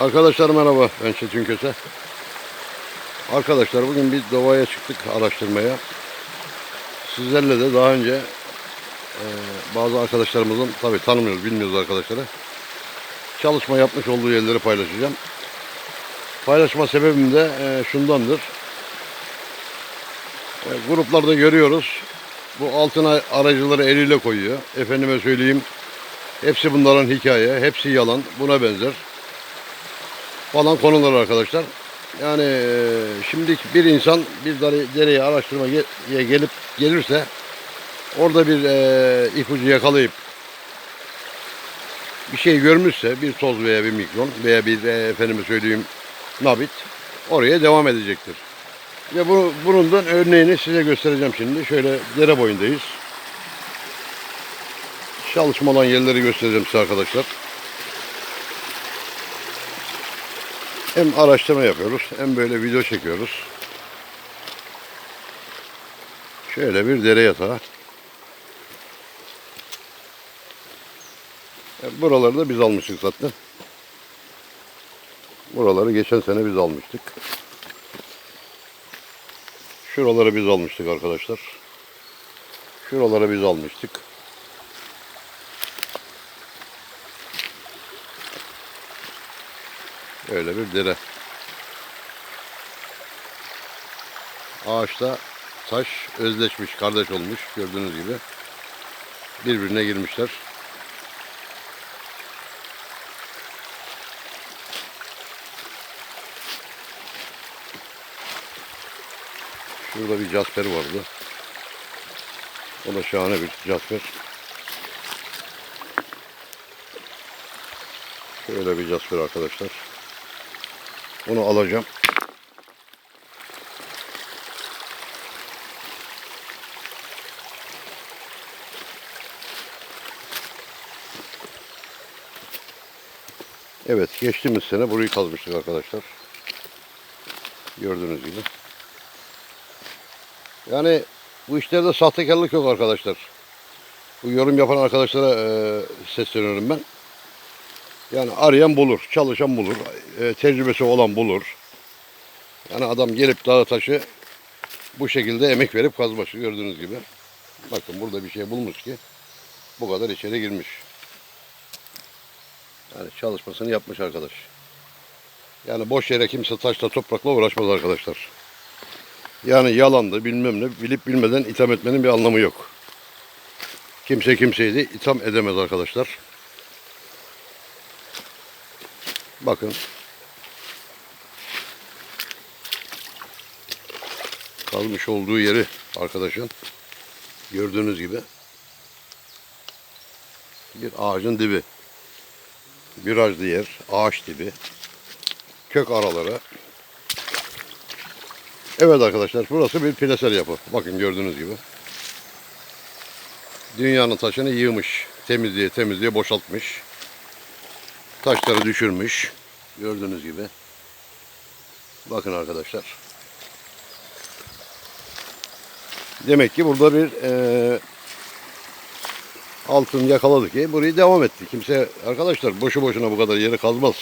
Arkadaşlar merhaba ben Çetin Köse. Arkadaşlar bugün bir doğaya çıktık araştırmaya. Sizlerle de daha önce e, bazı arkadaşlarımızın tabi tanımıyoruz bilmiyoruz arkadaşları. Çalışma yapmış olduğu yerleri paylaşacağım. Paylaşma sebebim de e, şundandır. E, gruplarda görüyoruz. Bu altına aracıları eliyle koyuyor. Efendime söyleyeyim. Hepsi bunların hikaye. Hepsi yalan. Buna benzer falan konular arkadaşlar. Yani e, şimdi bir insan bir dere- dereye araştırmaya gelip gelirse orada bir e, ipucu yakalayıp bir şey görmüşse bir toz veya bir mikron veya bir e, efendime söyleyeyim nabit oraya devam edecektir. Ve bu, bunun da örneğini size göstereceğim şimdi. Şöyle dere boyundayız. Çalışma olan yerleri göstereceğim size arkadaşlar. Hem araştırma yapıyoruz hem böyle video çekiyoruz. Şöyle bir dere yatağı. Buraları da biz almıştık zaten. Buraları geçen sene biz almıştık. Şuraları biz almıştık arkadaşlar. Şuraları biz almıştık. Öyle bir dere. Ağaçta taş özleşmiş, kardeş olmuş gördüğünüz gibi. Birbirine girmişler. Şurada bir casper vardı. O da şahane bir casper. Şöyle bir casper arkadaşlar. Onu alacağım. Evet, geçtiğimiz sene burayı kazmıştık arkadaşlar. Gördüğünüz gibi. Yani bu işlerde sahtekarlık yok arkadaşlar. Bu yorum yapan arkadaşlara e, sesleniyorum ben. Yani arayan bulur, çalışan bulur, e, tecrübesi olan bulur. Yani adam gelip dağı taşı bu şekilde emek verip kazmış gördüğünüz gibi. Bakın burada bir şey bulmuş ki bu kadar içeri girmiş. Yani çalışmasını yapmış arkadaş. Yani boş yere kimse taşla toprakla uğraşmaz arkadaşlar. Yani yalandı bilmem ne bilip bilmeden itham etmenin bir anlamı yok. Kimse kimseyi de itham edemez arkadaşlar. Bakın. Kalmış olduğu yeri arkadaşın gördüğünüz gibi bir ağacın dibi. Virajlı yer, ağaç dibi, kök araları. Evet arkadaşlar burası bir plesel yapı. Bakın gördüğünüz gibi. Dünyanın taşını yığmış. Temizliğe temizliğe boşaltmış. Taşları düşürmüş. Gördüğünüz gibi. Bakın arkadaşlar. Demek ki burada bir eee, altın yakaladı ki burayı devam etti. Kimse arkadaşlar boşu boşuna bu kadar yeri kazmaz.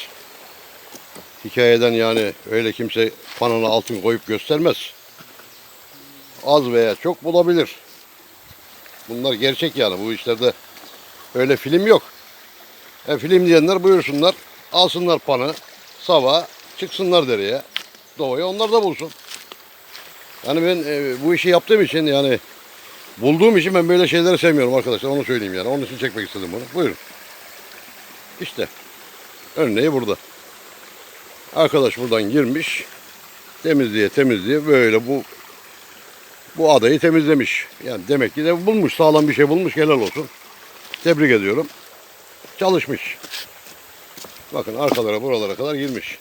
Hikayeden yani öyle kimse panona altın koyup göstermez. Az veya çok bulabilir. Bunlar gerçek yani bu işlerde öyle film yok. E, film diyenler buyursunlar. Alsınlar panı, sava, çıksınlar dereye. Doğaya onlar da bulsun. Yani ben e, bu işi yaptığım için yani bulduğum için ben böyle şeyleri sevmiyorum arkadaşlar. Onu söyleyeyim yani. Onun için çekmek istedim bunu. Buyurun. İşte. Örneği burada. Arkadaş buradan girmiş. Temizliğe temizliğe böyle bu bu adayı temizlemiş. Yani demek ki de bulmuş. Sağlam bir şey bulmuş. Helal olsun. Tebrik ediyorum. Çalışmış. Bakın arkalara buralara kadar girmiş.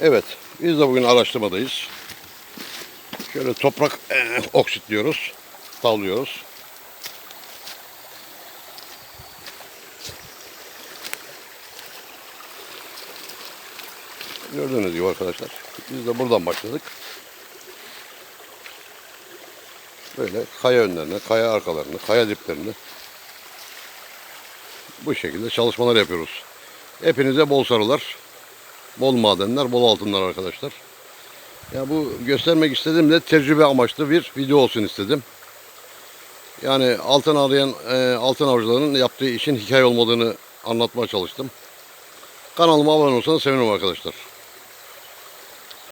Evet. Biz de bugün araştırmadayız. Şöyle toprak eh, oksitliyoruz. Tavlıyoruz. Gördüğünüz gibi arkadaşlar. Biz de buradan başladık. Böyle kaya önlerine, kaya arkalarını, kaya diplerini bu şekilde çalışmalar yapıyoruz. Hepinize bol sarılar. Bol madenler, bol altınlar arkadaşlar. Ya bu göstermek istediğim de tecrübe amaçlı bir video olsun istedim. Yani altın arayan e, altın avcılarının yaptığı işin hikaye olmadığını anlatmaya çalıştım. Kanalıma abone olursanız sevinirim arkadaşlar.